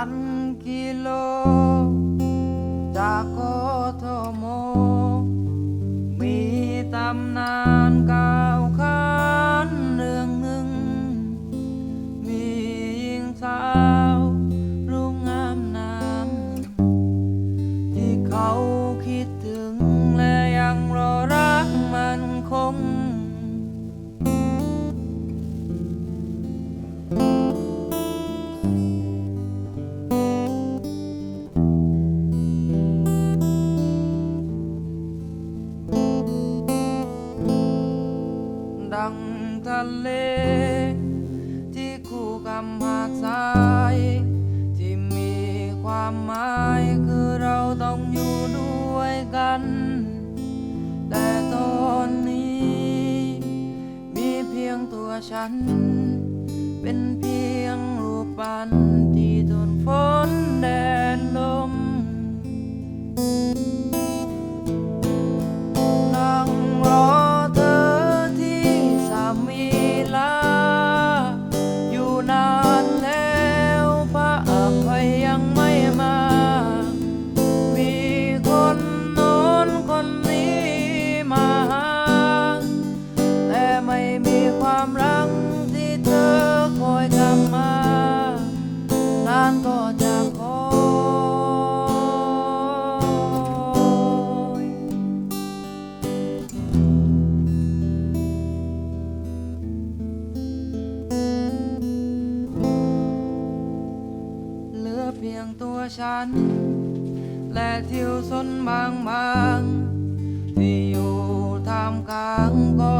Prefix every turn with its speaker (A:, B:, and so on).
A: ันกิโล จากกทม มีตำนานเก่าขานเรื่องหนึ่ง มีหญิงสาวรุ่งงามนามที่เขา ดังทะเล ที่คู่กับหาดทราย ที่มีความหมายคือเราต้องอยู่ด้วยกัน แต่ตอนนี้ มีเพียงตัวฉัน เป็นเพียงรูปปั้น เพียงตัวฉัน และทิวสนบางๆที่อยู่ท่ามกลางก็